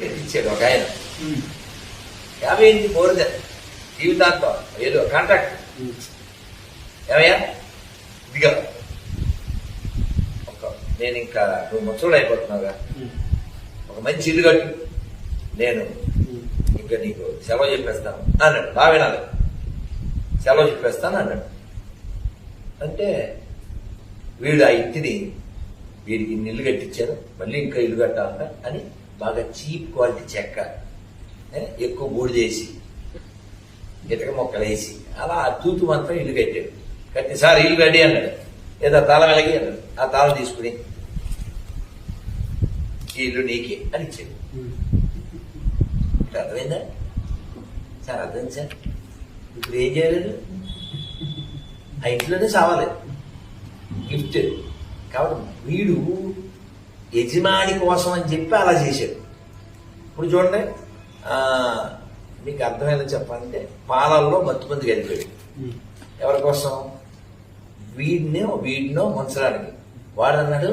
ఇచ్చాడు ఒక ఆయన. యాభై ఎనిమిది కోరిద జీవితాంతం ఏదో కాంట్రాక్ట్ ఏమయ్యా? ఇదిగా. ఒక నేను ఇంకా నువ్వు ముచ్చడు అయిపోతున్నావుగా. ఒక మంచి ఇల్లు కట్టు. నేను ఇంకా నీకు సెలవు చెప్పేస్తాను. అన్నాడు. బాగా వినాలి. సెలవు చెప్పేస్తాను అన్నాడు. అంటే వీడు ఆ ఇంటిని వీడికి ఇన్ని ఇల్లు కట్టించారు. మళ్ళీ ఇంకా ఇల్లు కట్టాలంట అని బాగా చీప్ క్వాలిటీ చెక్క ఎక్కువ బూడి చేసి ఇటక మొక్కలు వేసి అలా తూతు మాత్రం ఇల్లు కట్టాడు. కట్టి సార్ ఇల్లు రెడీ అన్నాడు. ఏదో తాళం వెలగి అన్నాడు. ఆ తాళం తీసుకుని ఈ ఇల్లు నీకే అని ఇచ్చాడు. ఇట్లా అర్థమైందా? సార్ అర్థం సార్. ఇప్పుడు ఏం చేయలేదు? ఆ ఇంట్లోనే సావాలి. గిఫ్ట్. కాబట్టి వీడు యజమాని కోసం అని చెప్పి అలా చేశాడు. ఇప్పుడు చూడండి మీకు అర్థమైందో చెప్పాలంటే పాలల్లో మత్తుమంది కలిపాడు. ఎవరి కోసం? వీడినో వీడినో ముంచడానికి. వాడు అన్నాడు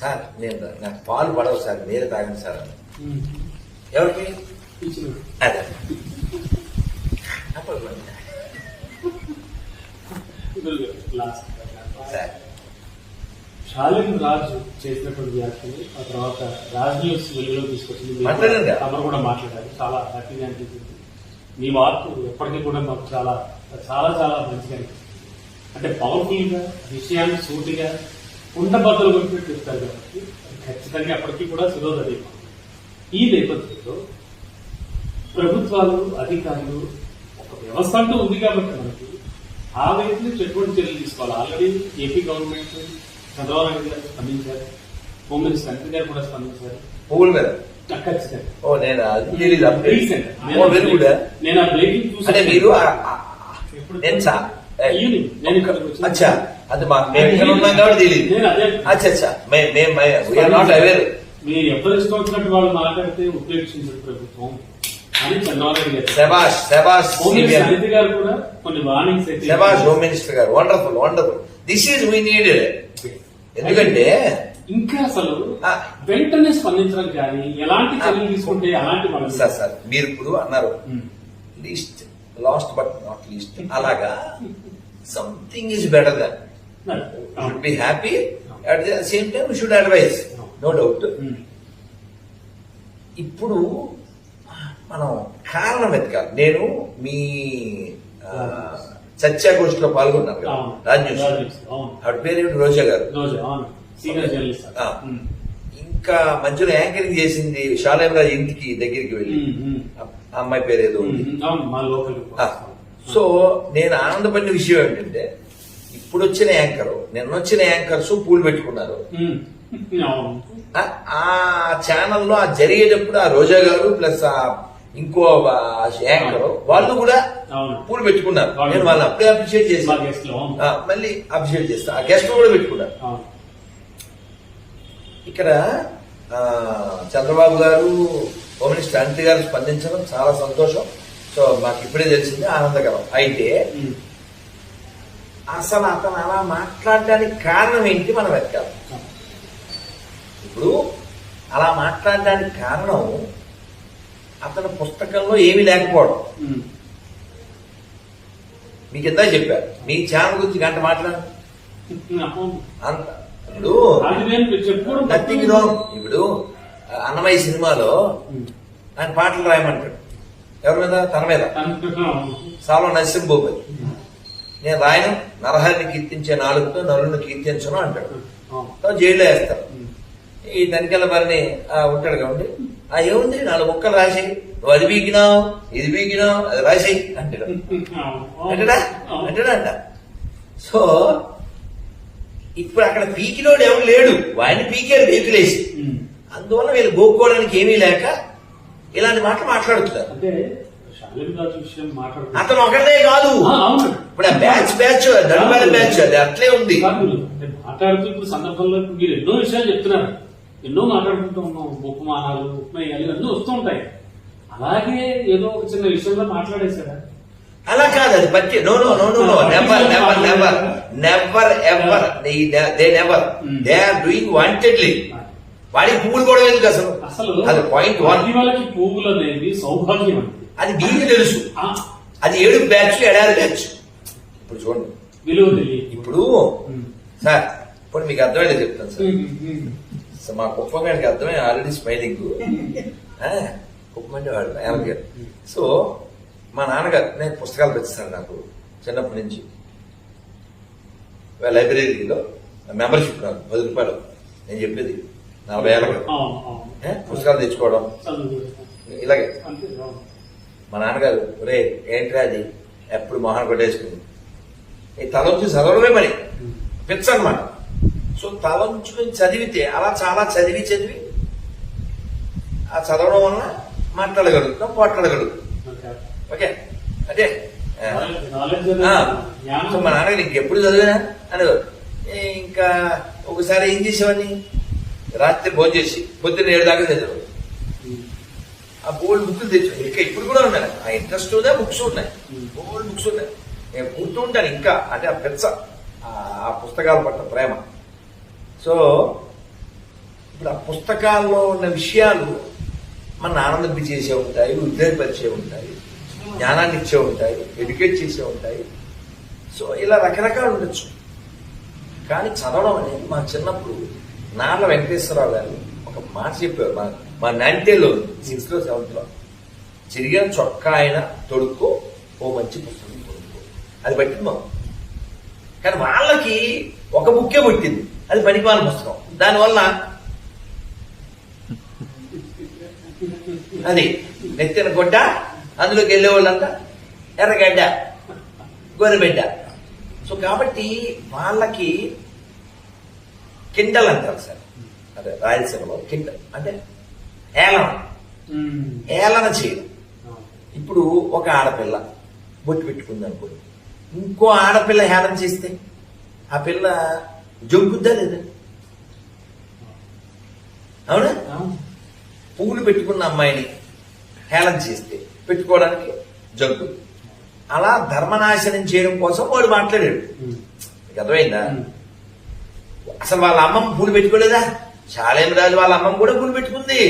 సార్ నేను నాకు పాలు పడవు సార్ మీరే తాగండి సార్ అన్నాడు. ఎవరికి? అదే. అప్పుడు సార్ షాలిన్ రాజు చేసినటువంటి వ్యాఖ్యలు ఆ తర్వాత రాజ్ న్యూస్ వెలుగులో తీసుకొచ్చింది మాట్లాడారు కూడా- మాట్లాడారు. చాలా హ్యాపీగా అనిపించింది. మీ మార్పు ఎప్పటికీ కూడా మాకు చాలా చాలా చాలా మంచిగా అనిపిస్తుంది అంటే పవర్ఫుల్గా విషయాన్ని సూటిగా ఉండబద్దలు కొట్టి చెప్తారు కాబట్టి ఖచ్చితంగా ఎప్పటికీ కూడా శిరోధరి ఈ నేపథ్యంలో ప్రభుత్వాలు అధికారులు ఒక వ్యవస్థ అంటూ ఉంది కాబట్టి మనకి ఆ వైపు నుంచి ఎటువంటి చర్యలు తీసుకోవాలి. Already AP government Chandrababu Naidu garu స్పందించారు హోమ్ మినిస్టర్ అనిల్ గారు కూడా స్పందించారు పువ్వుల మీద ఖచ్చితంగా ఓ నేను అది తెలీదు అప్పుడే. Recent. ఓ వెరీ గుడ్ నేను ఆ బ్రేకింగ్ చూసి అంటే మీరు ఆ- ఆ- నేను చా ఏ, ఈవినింగ్ నేను ఇక్కడికి వచ్చిన- అచ్చా అది మా మేము ఇక్కడ ఉన్నాం కాబట్టి తెలియదు నేను అదే అచ్చా అచ్చా మేము మేము వీఆర్ నాట్ అవేర్ మీరు ఎవరు ఇష్టం వచ్చినట్టు వాళ్ళు మాట్లాడితే ఉపేక్షించారు ప్రభుత్వం అని చంద్రబాబు నాయుడు గారు శబాష్ శబాష్ హోమ్ మినిస్టర్ అనిత్ గారు కూడా కొన్ని వార్నింగ్స్ అయితే శబాష్ home minister garu wonderful wonderful this is we needed ఎందుకంటే ఇంకా అసలు. వెంటనే స్పందించడం కానీ ఎలాంటి చర్యలు తీసుకుంటే అలాంటి సార్ సార్ మీరు ఇప్పుడు అన్నారు. Least last but not least అలాగా something is better than should be happy at the same time should advise no doubt. ఇప్పుడు మనం కారణం వెతకాలి. నేను మీ సత్యాగోష్ఠిలో కదా. అవును. రాజ్ న్యూస్. రాజ్. ఆవిడ పేరు? రోజా గారు. ఇంకా మధ్యలో యాంకరింగ్ చేసింది షాలేమరాజ్ ఇంటికి దగ్గరికి వెళ్ళి. ఆ అమ్మాయి పేరు ఏదో సో నేను ఆనందపడిన విషయం ఏంటంటే ఇప్పుడు వచ్చిన యాంకర్ నిన్న వచ్చిన యాంకర్స్ పూలు పెట్టుకున్నారు. ఆ ఛానల్లో ఆ జరిగేటప్పుడు ఆ రోజా గారు ప్లస్ ఆ ఇంకో యాంకర్ వాళ్ళు కూడా పూలు పెట్టుకున్నారు. వాళ్ళు- నేను వాళ్ళని అప్పుడే అప్రిషియేట్ చేశాను. మళ్ళీ అప్రిషియేట్ చేస్తా. ఆ గెస్ట్ కూడా పెట్టుకున్నారు. ఇక్కడ చంద్రబాబు గారు హోమ్ మినిస్టర్ అనిత గారు స్పందించడం చాలా సంతోషం. సో మాకు ఇప్పుడే తెలిసింది ఆనందకరం. అయితే అసలు అతను అలా మాట్లాడడానికి కారణం ఏంటి మనం వెతకాలి. ఇప్పుడు అలా మాట్లాడడానికి కారణం అతని పుస్తకంలో ఏమీ లేకపోవడం. మీకు ఎంత చెప్పారు మీ ఛానల్ గురించి గంట మాట్లాడు. అంత. ఇప్పుడు నథింగ్ రాంగ్ అన్నమయ్య సినిమాలో. ఆయన పాటలు రాయమంటాడు. ఎవరి మీద? తన మీద. సాలో నరసింహ భూపతి నేను రాయను. నరహరిని కీర్తించే నాలుగుతో నలుగురిని కీర్తించను అంటాడు. జైల్లో వేస్తారు. ఈ తనికెళ్ళ మరిని ఆ ఉంటాడు కాబట్టి ఆ ఏముంది? నాలుగు ముక్కలు రాసేయి నువ్వు అది బీకినావు ఇది బీకినావు అది రాసేయి అంటాడు. అంటాడా. అంటాడా అంట. సో ఇప్పుడు అక్కడ పీకినోడు ఎవరు లేడు. వాడిని పీకారు ఉమ్. అందువల్ల వీళ్ళు గోక్కోవడానికి ఏమీ లేక ఇలాంటి మాటలు మాట్లాడుతున్నారు. అతను ఒకటే కాదు. ఇప్పుడు ఆ బ్యాచ్ బ్యాచ్ దండమైన బ్యాచ్ అది అట్లే ఉంది. మాట్లాడుతూ ఇప్పుడు సందర్భంలో మీరు ఎన్నో విషయాలు చెప్తున్నారు. ఎన్నో మాట్లాడుకుంటూ ఉన్నాం ఉపమానాలు ఉపమేయాలు ఇవన్నీ వస్తూ ఉంటాయి. అలాగే ఏదో ఒక చిన్న విషయంలో మాట్లాడేశారా? అలా కాదు అది పట్టి no no no no no never never never never ever they never Hmm. They are doing wantedly వాడికి పువ్వులు కూడా ఎందుకు అసలు? అసలు అది పాయింట్ వన్ వాళ్ళకి పువ్వులు అనేది సౌభాగ్యం అది మీకు తెలుసు. ఆ, అది ఏడు బ్యాచ్ ఎడారి బ్యాచ్. ఇప్పుడు చూడండి. విలువ ఇప్పుడు ఉమ్. సార్ ఇప్పుడు మీకు అర్థమైతే చెప్తాను సార్. ఉమ్, ఉమ్. సో మా కుప్పం గారికి అర్థమై ఆల్రెడీ స్మైలింగ్ కుప్పం అంటే వాడు ఆయనకి సో మా నాన్నగారు నేను పుస్తకాలు తెచ్చిస్తాను నాకు చిన్నప్పటి నుంచి. లైబ్రరీలో మెంబర్షిప్ నాకు పది రూపాయలు. నేను చెప్పేది నలభై ఏళ్ళ పుస్తకాలు తెచ్చుకోవడం. ఇలాగే. మా నాన్నగారు ఒరే ఏంట్రా అది? ఎప్పుడు మొహన కొట్టేసుకుంది ఈ తలంచు చదవడమే పని. ఉమ్. పిచ్చ అనమాట సో తలంచుకుని చదివితే అలా చాలా చదివి చదివి ఆ చదవడం వలన మాట్లాడగలుగుతాం పోట్లాడగలుగుతాం ఓకే. అదే అంటే సో మా నాన్నగారు ఇంకెప్పుడు చదివినా? అని ఇంకా ఒకసారి ఏం చేసేవాడిని? రాత్రి భోజనం చేసి పొద్దున్న ఏడు దాకా చదివాడు. ఆ బోల్డ్ బుక్లు తెచ్చు ఇంకా ఇప్పుడు కూడా ఉన్నాయి. ఆ ఇంట్రెస్ట్ ఉన్నాయి బుక్స్ ఉన్నాయి. బోల్డ్ బుక్స్ ఉన్నాయి. నేను కూర్చూ ఇంకా. అంటే ఆ పెద్ద ఆ- ఆ పుస్తకాల పట్ల ప్రేమ. సో ఇప్పుడు ఆ పుస్తకాల్లో ఉన్న విషయాలు మన ఆనందింపజేసే ఉంటాయి ఉద్రేకపరిచే ఉంటాయి జ్ఞానాన్ని ఇచ్చే ఉంటాయి ఎడ్యుకేట్ చేసే ఉంటాయి. సో ఇలా రకరకాలు ఉండొచ్చు. కానీ చదవడం అనేది మా చిన్నప్పుడు నాన్న వెంకటేశ్వరరావు గారు ఒక మాట చెప్పారు మా మా నైన్టీలో సిక్స్త్ సెవెంత్లో చిరిగిన చొక్కా అయినా తొడుక్కో ఓ మంచి పుస్తకం తొడుక్కో అది పట్టింది మాకు. కానీ వాళ్ళకి ఒక బుక్కే పుట్టింది అది పనికిమాల పుస్తకం. దానివల్ల అది నెత్తిన గొడ్డ అందులోకి వెళ్ళే వాళ్ళంతా ఎర్రగడ్డ గొర్రెబిడ్డ. సో కాబట్టి వాళ్ళకి కిండల్ అంటారు సార్. అదే రాయలసీమలో కిండల్. అంటే ఏలన. ఏలన చేయడం. ఇప్పుడు ఒక ఆడపిల్ల బొట్టు పెట్టుకుంది అనుకోండి. ఇంకో ఆడపిల్ల హేళన చేస్తే ఆ పిల్ల జంకుద్దా లేదా అవునా. పువ్వులు పెట్టుకున్న అమ్మాయిని హేళన చేస్తే పెట్టుకోవడానికి జగ్గు అలా ధర్మనాశనం చేయడం కోసం వాడు మాట్లాడాడు. మీకు అర్థమైందా. అసలు వాళ్ళ అమ్మమ్మ పూలు పెట్టుకోలేదా చాలేం రాజు వాళ్ళ అమ్మమ్మ కూడా పూలు పెట్టుకుంది.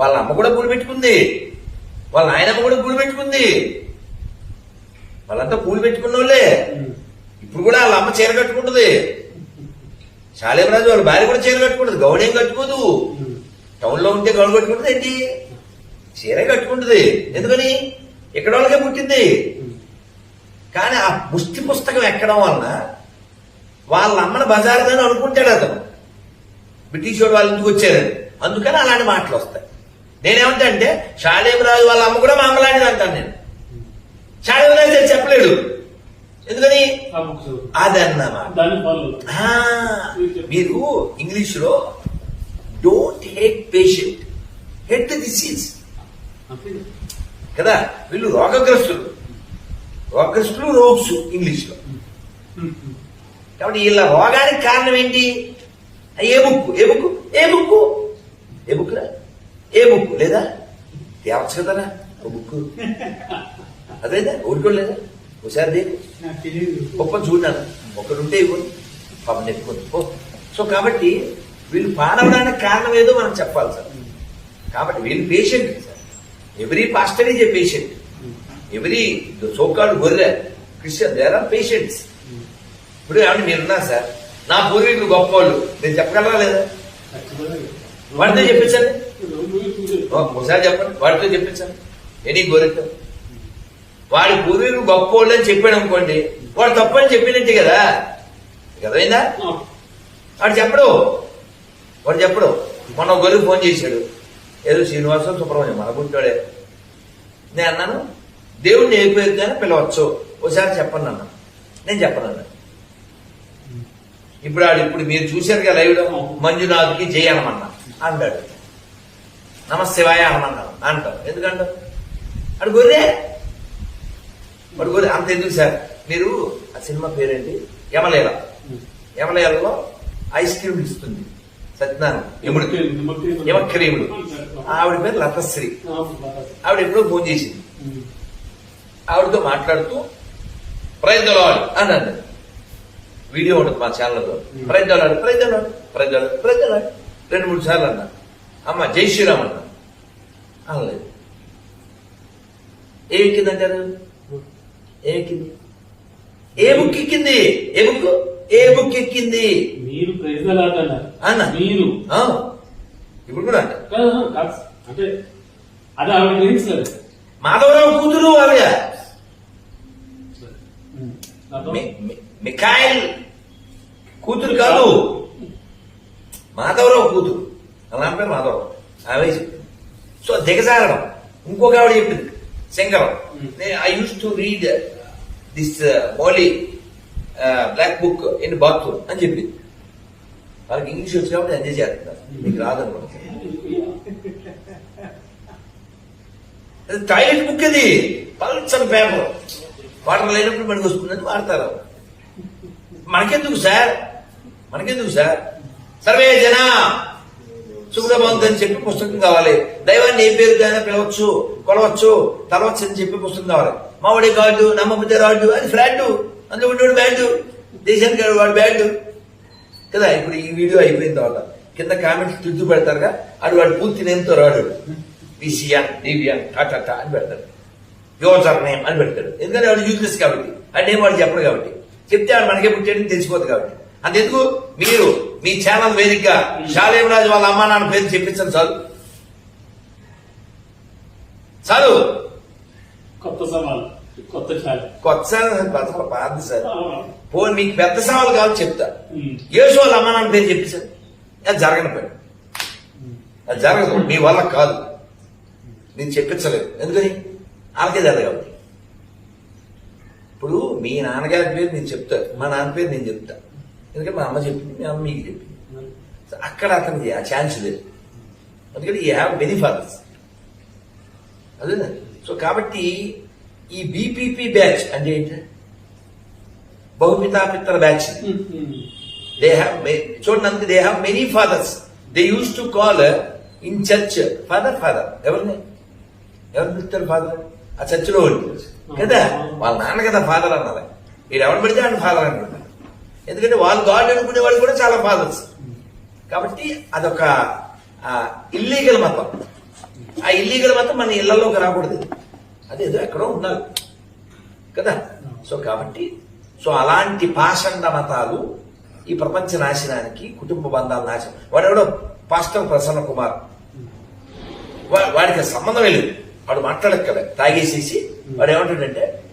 వాళ్ళ అమ్మ కూడా పూలు పెట్టుకుంది వాళ్ళ నాయనమ్మ కూడా పూలు పెట్టుకుంది వాళ్ళంతా పూలు పెట్టుకున్న వాళ్ళే. ఇప్పుడు కూడా వాళ్ళ అమ్మ చీర కట్టుకుంటుంది. శాలేమరాజు వాళ్ళ భార్య కూడా చీర కట్టుకుంటుంది. గౌడేం కట్టుకోదు. టౌన్లో ఉంటే గౌడ కట్టుకుంటుంది ఏంటి? చీర కట్టుకుంటుంది. ఎందుకని? ఇక్కడ వాళ్ళకే పుట్టింది? కానీ ఆ పుష్టి పుస్తకం ఎక్కడం వలన వాళ్ళ అమ్మని బజారుదని అనుకుంటాడు అతను. బ్రిటిష్ వాడు ఎందుకు ఇంటికి వచ్చారని. అందుకని అలాంటి మాటలు వస్తాయి. నేనేమంటా అంటే షాలేమరాజు వాళ్ళ అమ్మ కూడా మామలాంటిది అంటాను నేను. షాలేమరాజు అది చెప్పలేడు. ఎందుకని. అదన్నమాట. మీరు ఇంగ్లీష్లో don't hate patient hate the disease కదా? వీళ్ళు రోగగ్రస్తులు. రోగగ్రస్తులు రోగ్స్ ఇంగ్లీష్లో. కాబట్టి వీళ్ళ రోగానికి కారణం ఏంటి? ఏ బుక్ ఏ బుక్ ఏ బుక్ ఏ బుక్ రా? ఏ బుక్ లేదా? తేవచ్చు కదరా బుక్ అదేదా ఊరుకోలేదా ఒకసారి గొప్ప చూడాను ఒకరుంటే ఇవ్వండి పాపం నెట్టుకొని ఓ సో కాబట్టి వీళ్ళు పాడవడానికి కారణం ఏదో మనం చెప్పాలి సార్. కాబట్టి వీళ్ళు patient sir. Every pastor is a patient. Every సోకాళ్ళు గొర్రె క్రిస్టియన్ దేర్ ఆర్ పేషెంట్స్. ఇప్పుడు ఏమంటే మీరున్నారు సార్? నా పూర్వీకులు గొప్పవాళ్ళు. నేను చెప్పగలరా లేదా. వాడితో చెప్పించండి. ఒకసారి చెప్పండి. వాడితో చెప్పించండి. ఎనీ గొర్రెతో వాడి పూర్వీకులు గొప్పవాళ్ళు అని చెప్పాడు అనుకోండి వాడు తప్పని చెప్పినట్టే కదా. ఆ. వాడు చెప్పడు. వాడు చెప్పడు. మొన్న గొర్రె ఫోన్ చేశాడు. ఏదో శ్రీనివాసం సుబ్రహ్మణ్యం మన గుంటాడే. నేను అన్నాను దేవుడిని ఏ పేరుతోనే పిలవచ్చు. ఒకసారి చెప్పండి అన్న. నేను చెప్పను అన్న. ఇప్పుడు ఆడు ఇప్పుడు మీరు చూశారు కదా లైవ్ మంజునాథ్కి జై అనమన్నా. అంటాడు. నమశివాయ అనమన్నాను అంటాం ఎందుకంటాం అడు గొర్రె. గొర్రె అంత ఎందుకు సార్? మీరు ఆ సినిమా పేరేంటి? యమలేల. యమలేలలో ఐస్ క్రీమ్ ఇస్తుంది. సత్యనారాయణ. యముడు. నిమ్మకాయ- యమక్రీముడు ఆవిడ పేరు లతశ్రీ. ఆవిడ ఎప్పుడో ఫోన్ చేసింది. ఆవిడతో మాట్లాడుతూ ప్రయత్నాలు అని అన్నది. వీడియో ఉంటుంది మా ఛానల్లో. ప్రయత్నాలు ప్రయత్నాలు ప్రయత్నాలు ప్రయత్నాలు రెండు మూడు సార్లు అన్నా. అమ్మ జై శ్రీరామ్ అన్నా. అనలేదు ఏ ఎక్కిందంటారు? ఏ ఎక్కింది ఏ బుక్ ఎక్కింది ఏ బుక్ ఏ బుక్ ఎక్కింది మీరు ప్రజలాడన్నారు అన్న. మీరు. ఇప్పుడు కూడా అంట. అది ఆవిడ గ్రహించలేదు మాధవరావు కూతురు ఆవిడ మిఖాయిల్ కూతురు కాదు. మాధవరావు కూతురు. అలా పేరు మాధవరావు. ఆమె సో దిగజారడం. ఇంకొక ఆవిడ చెప్పింది. Shankaram I use to read this holy black book in bathroom అని చెప్పింది వాళ్ళకి ఇంగ్లీష్ వచ్చి కాబట్టి ఎంజాయ్ చేస్తున్నారు మీకు రాదనుకుంటా అది టాయిలెట్ బుక్ అది పల్చని పేపర్ వాటర్ లేనప్పుడు మనకు వస్తుందని వాడతారు మనకెందుకు సార్ మనకెందుకు సార్ సర్వే జన సుఖభవంతు అని చెప్పి పుస్తకం కావాలి. దైవాన్ని ఏ పేరుకైనా పిలవచ్చు కొలవచ్చు తలవచ్చు అని చెప్పి పుస్తకం కావాలి. మావాడే కాదు నమ్మబుద్ధి రాడు అది ఫ్లాట్ అందులో ఉండేవాడు బ్యాడ్ దేశానికి వాడు బ్యాడ్ కదా ఇప్పుడు ఈ వీడియో అయిపోయిన తర్వాత కింద కామెంట్స్ తిద్దు పెడతారుగా అది వాడు పూర్తి నేమ్తో రాడు. విసియన్ డివియన్ టాటా అని పెడతాడు. యువర్ నేమ్ అని పెడతాడు. ఎందుకంటే వాడు యూజ్లెస్ కాబట్టి. ఆ నేమ్ వాడు చెప్పడు కాబట్టి. చెప్తే వాడు మనకే పుట్టాడని తెలిసిపోతుంది కాబట్టి. అంతెందుకు మీరు మీ ఛానల్ వేదికగా శాలేమరాజు వాళ్ళ అమ్మా నాన్న పేరు చెప్పించండి చాలు. చాలు. కొత్త సవాల్ కొత్త కొత్త సార్ పాత సార్ పోనీ మీకు పెద్ద సవాలు కావాలి చెప్తా. యేసు వాళ్ళ అమ్మా నాన్న పేరు చెప్పించారు అది జరగని పని. అది జరగదు. మీ వల్ల కాదు. నేను చెప్పించలేదు. ఎందుకని? వాళ్ళకే జరగదు ఇప్పుడు మీ నాన్నగారి పేరు నేను చెప్తా మా నాన్న పేరు నేను చెప్తా ఎందుకంటే మా అమ్మ చెప్పింది మీ అమ్మ మీకు చెప్పింది. అక్కడ అతనికి ఆ ఛాన్స్ లేదు. అందుకని ఈ హ్యావ్ మెనీ ఫాదర్స్ అదే సో కాబట్టి ఈ బీపీపీ బ్యాచ్ అంటే ఏంటి? బహుపితాపిత్తల బ్యాచ్ దే హ్యావ్ చూడండి they have many fathers they use to call in church father father ఎవరిని? ఎవరు పిలుస్తారు ఫాదర్ ఆ చర్చిలో వాళ్ళు కదా? వాళ్ళ నాన్న కదా ఫాదర్ అన్నది మీరు ఎవరు పెడితే ఆయన ఫాదర్ అంటున్నారు ఎందుకంటే వాళ్ళు గాడ్ అనుకునే వాళ్ళు కూడా చాలా ఫాదర్స్ కాబట్టి అదొక ఇల్లీగల్ మతం. ఆ ఇల్లీగల్ మతం మన ఇళ్ళలోకి రాకూడదు. అదేదో ఎక్కడో ఉండాలి కదా? సో కాబట్టి సో అలాంటి పాషండ మతాలు ఈ ప్రపంచ నాశనానికి కుటుంబ బంధాల నాశనం. వాడెవడో? పాస్టర్ ప్రసన్న కుమార్. వా- వాడికి సంబంధమే లేదు. వాడు మాట్లాడక్కలే తాగేసేసి వాడు ఏమంటాడంటే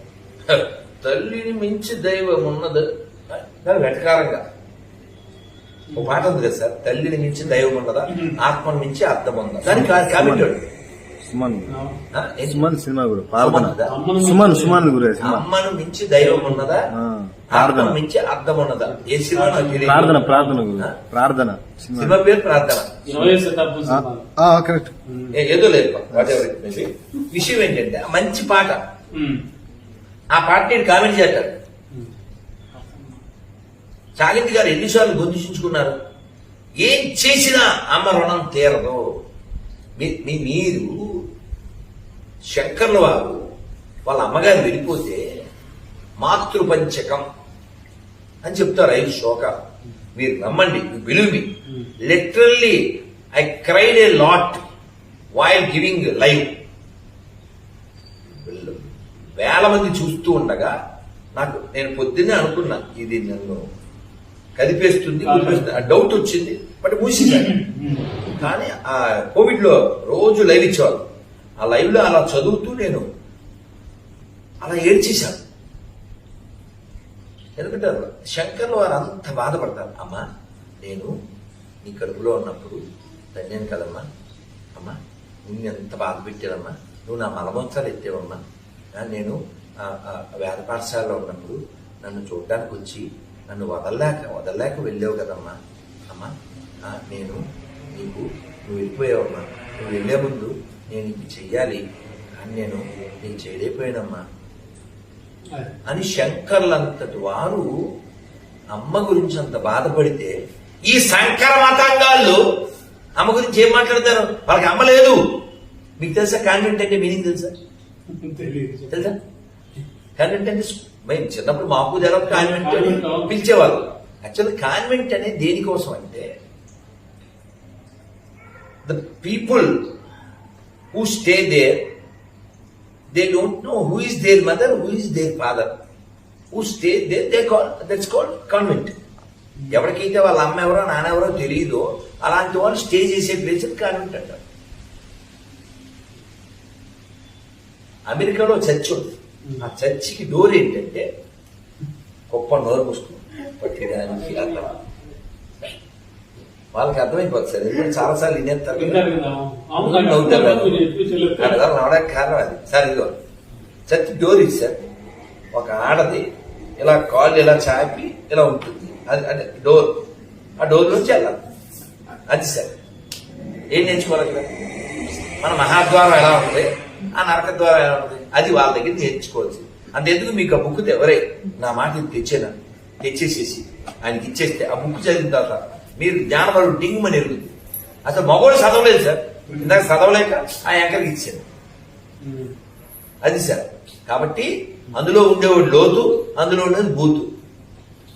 తల్లిని మించి దైవం ఉన్నది. దాని వెటకారంగా ఒక మాట ఉంది కదా సార్ తల్లిని మించి దైవం ఉన్నదా ఆత్మను మించి అర్థం ఉందా? దానికి కాబట్టి సుమన్? సుమన్. సినిమా గురు సుమన్? సుమన్ సుమన్ గురు సినిమా. అమ్మను మించి దైవం ఉన్నదా? ప్రార్థన. మించి అర్థం ఉన్నదా? ఏ సినిమా. ప్రార్థన. ప్రార్థన? ప్రార్థన సినిమా. పేరు ప్రార్థన. కరెక్ట్. ఏదో లేదు. విషయం ఏంటంటే మంచి పాట. ఆ పాట నేను కామెంట్ ఉమ్. చాలింది గారు ఎన్నిసార్లు గొంతుచించుకున్నారు ఏం చేసినా అమ్మ రుణం తీరదు. మీ- మీరు శంకర్ల వారు వాళ్ళ అమ్మగారు వెళ్ళిపోతే మాతృపంచకం అని చెప్తారు ఐదు శోక మీరు నమ్మండి believe me literally I cried a lot while giving live వేల మంది చూస్తూ ఉండగా నాకు నేను పొద్దున్నే అనుకున్నా ఇది నన్ను కదిపేస్తుంది డౌట్ వచ్చింది బట్ మూసేశాను కానీ ఆ కోవిడ్లో రోజు లైవ్ ఇచ్చేవాళ్ళు. ఆ లైవ్లో అలా చదువుతూ నేను అలా ఏడ్చేశాను. ఎందుకంటే శంకర్లు వారు అంత బాధపడతారు. అమ్మా నేను నీ కడుపులో ఉన్నప్పుడు ధన్యం కదమ్మా. అమ్మా నిన్ను ఎంత బాధ పెట్టానమ్మా. నువ్వు నా మలమోత్సాలు ఎత్తావమ్మా. నేను వేద పాఠశాలలో ఉన్నప్పుడు నన్ను చూడడానికి వచ్చి నన్ను వదలలేక వదలలేక వెళ్ళావు కదమ్మా. అమ్మా నేను నీకు నువ్వు వెళ్ళిపోయావమ్మా. నువ్వు వెళ్ళే ముందు నేను ఇది చెయ్యాలి. కానీ నేను నేను చేయలేకపోయానమ్మా. అని శంకర్లంతటి వారు అమ్మ గురించి అంత బాధపడితే ఈ శంకర మతాంగాళ్ళు అమ్మ గురించి ఏం మాట్లాడతారు? వాళ్ళకి అమ్మ లేదు. మీకు తెలుసా కాన్వెంట్ అంటే మీనింగ్ తెలుసా? తెలుసా? కాన్వెంట్ అంటే స్- మేము చిన్నప్పుడు మాకు తెలవ కాన్వెంట్ అని పిలిచేవాళ్ళు యాక్చువల్లీ కాన్వెంట్ అనేది దేనికోసం అంటే the people who stay there, they don't know who is their mother, who is their father. Who stay there, they call that's called convent. ఎవరికైతే వాళ్ళ అమ్మ ఎవరో నాన్న ఎవరో తెలియదో అలాంటి వాళ్ళు స్టే చేసే ప్లేస్ కాన్వెంట్ అంటారు అమెరికాలో చర్చ్ ఉంది ఆ చర్చికి డోర్ ఏంటంటే గొప్ప నోరు మూసుకుని పట్టేదానికి అక్కడ వాళ్ళకి అర్థమైపోతుంది సార్. ఎందుకంటే చాలా సార్లు వినేస్తారు రావడానికి కారణం అది. సార్ ఇదిగో. చర్చ్ డోర్ ఇది సార్. ఒక ఆడది ఇలా కాళ్ళు ఇలా చాపి ఇలా ఉంటుంది. అది అంటే డోర్ ఆ డోర్ నుంచి వెళ్ళాలి. అది సార్. ఏం నేర్చుకోవాలి ఇక్కడ? మన మహాద్వారం ఎలా ఉంటుంది ఆ నరక ద్వారం ఎలా ఉంటుంది అది వాళ్ళ దగ్గర నేర్చుకోవచ్చు. అంతెందుకు మీకు ఆ బుక్ ఎవరే నా మాట ఇది తెచ్చేనా? తెచ్చేసేసి ఆయనకి ఇచ్చేస్తే ఆ బుక్ చదివిన తర్వాత మీరు జ్ఞానపరుడు డింగ్ అని ఎరుగుతుంది. అసలు మగవాడు చదవలేదు సార్. ఇందాక చదవలేక ఆ యాంకర్కి ఇచ్చాను అది సార్. కాబట్టి అందులో ఉండేవాడు లోతు అందులో ఉండేది బూతు.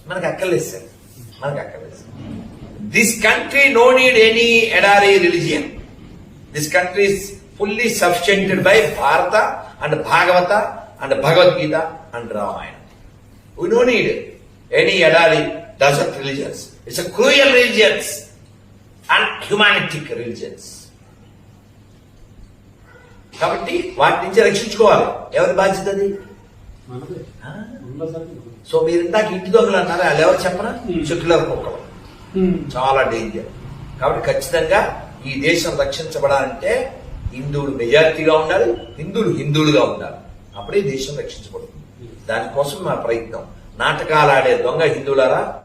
మనకు అక్కర్లేదు సార్. మనకు అక్కర్లేదు sir. This country no need any ఎడారీ religion this country is fully substantiated by Bharata and Bhagavata and Bhagavad Gita and Ramayana we no need any ఎడారీ డజర్ట్ religions it's cruel religions and హ్యుమానిటిక్ religions కాబట్టి వాటి నుంచి రక్షించుకోవాలి. ఎవరి బాధ్యత అది? సో మీరు ఇందాక ఇంటి దొంగలు అన్నారు? వాళ్ళు ఎవరు చెప్పరా. సెక్యులర్ కుక్కలు. చాలా డేంజర్. కాబట్టి ఖచ్చితంగా ఈ దేశం రక్షించబడాలంటే హిందువులు మెజారిటీగా ఉండాలి హిందువులు హిందువులుగా ఉండాలి. అప్పుడే దేశం రక్షించబడుతుంది. దానికోసం మా ప్రయత్నం. నాటకాలు ఆడే దొంగ హిందువులారా?